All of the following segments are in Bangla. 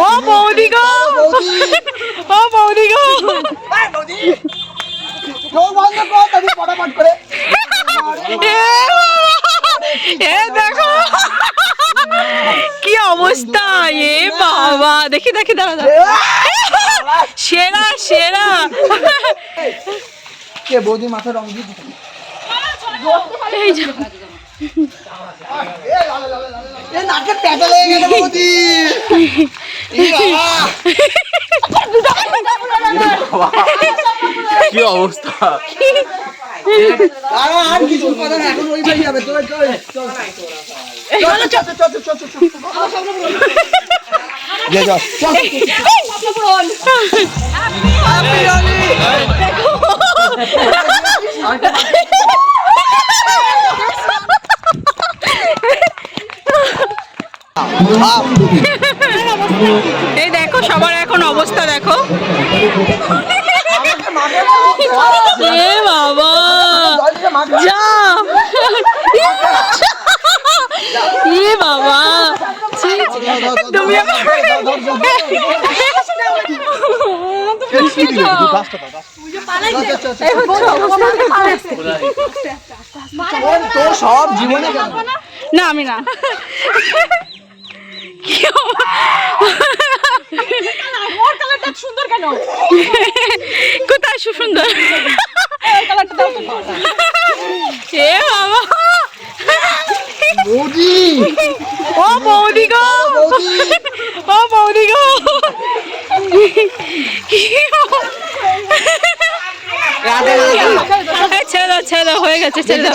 ও বৌদি গো! ও বৌদি! গো! চোখ বন্ধ কর তবে ফটাফট করে। এ দেখো! কি অবস্থা এ বাবা! দেখি দেখি দাঁড়া সেরা সেরা! কে বৌদি মাথা রং দিয়ে এই কি অবস্থা আর আর কিছু কথা না এখন ওই ভাই যাবে চল চল চল চল চল চল চল চল চল এই দেখো সবার এখন অবস্থা দেখো। এ বাবা! যা! এ বাবা। তুমি আমার না আমি না। কি সুন্দর কেন কোথায় সুন্দর? এ বাবা। বৌদি। ও বৌদি গো। ও বৌদি। গো। ছেড়ে দাও হয়ে গেছে ছেড়ে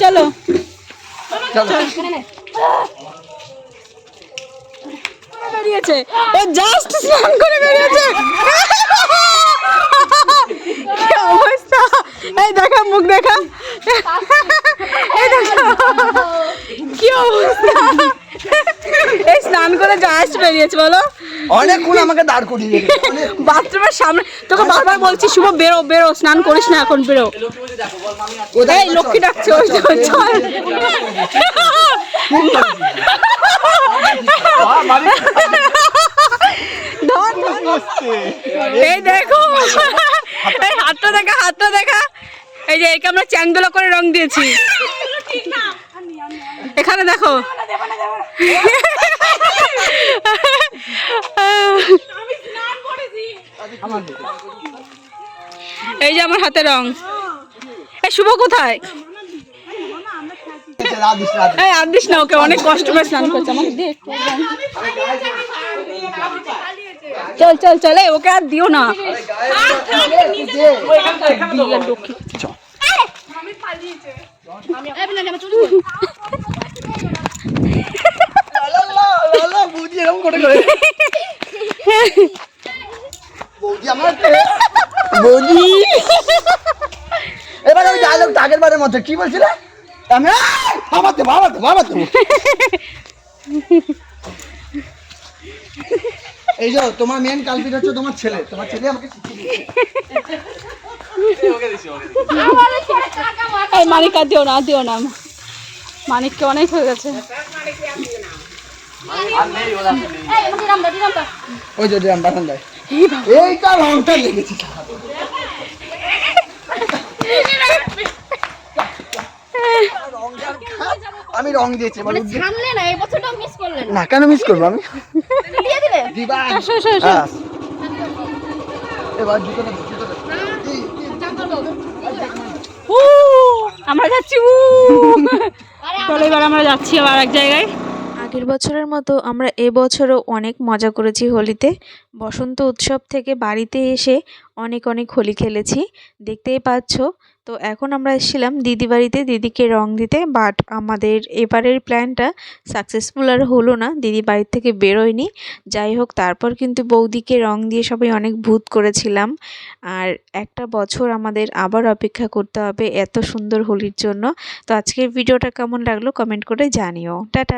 চলো বেরিয়েছে ও জাস্ট স্নান করে বেরিয়েছে। এই দেখা মুখ দেখা। এই দেখা। কি অবস্থা? এই স্নান করে জাস্ট বেরিয়েছে বলো। অনেকক্ষণ আমাকে দাঁড় করিয়ে বাথরুমের সামনে তোকে বারবার বলছি শুভ বেরো বেরো স্নান করিস না এখন বেরো। এই লক্ষ্মী ডাকছে ওই চল। এই দেখো। এই হাতটা দেখা হাতটা দেখা। এই যে, একে আমরা চ্যাংদোলা করে রং দিয়েছি। এখানে দেখো। এই যে আমার হাতে রং। এই শুভ কোথায়? এই আর দিস না ওকে, অনেক কষ্ট করে স্নান করছে। আমাকে দে একটু। রং। চল চল চলে ওকে আর দিও না এবার ওই ডায়লগ আগের বারের মতো কি বলছিলে আমি বাবা দেবো বাবা এই যে তোমার মেন কালপিট হচ্ছে তোমার ছেলে। তোমার ছেলে আমাকে এই মানিক আর দিও না দিও না। মানিককে অনেক হয়ে গেছে। ওই যে ড্রাম বাটন দেয় এইটা রংটা লেগেছে। আমি রং দিয়েছি এবার না এই বছরটাও মিস করলেন না। কেন মিস করব আমি? দিবা। এবার জুতোটা আমরা যাচ্ছি। চলো এবার আমরা যাচ্ছি আবার এক জায়গায়। আগের বছরের মতো আমরা এবছরও অনেক মজা করেছি হোলিতে। বসন্ত উৎসব থেকে বাড়িতে এসে অনেক অনেক হোলি খেলেছি। দেখতেই পাচ্ছ তো এখন আমরা এসেছিলাম দিদি বাড়িতে দিদিকে রং দিতে বাট আমাদের এবারের প্ল্যানটা সাকসেসফুল আর হলো না। দিদি বাড়ির থেকে বেরোয়নি। যাই হোক, তারপর কিন্তু বৌদিকে রং দিয়ে সবাই অনেক ভূত করেছিলাম। আর একটা বছর আমাদের আবার অপেক্ষা করতে হবে এত সুন্দর হোলির জন্য। তো আজকের ভিডিওটা কেমন লাগল কমেন্ট করে জানিও। টাটা!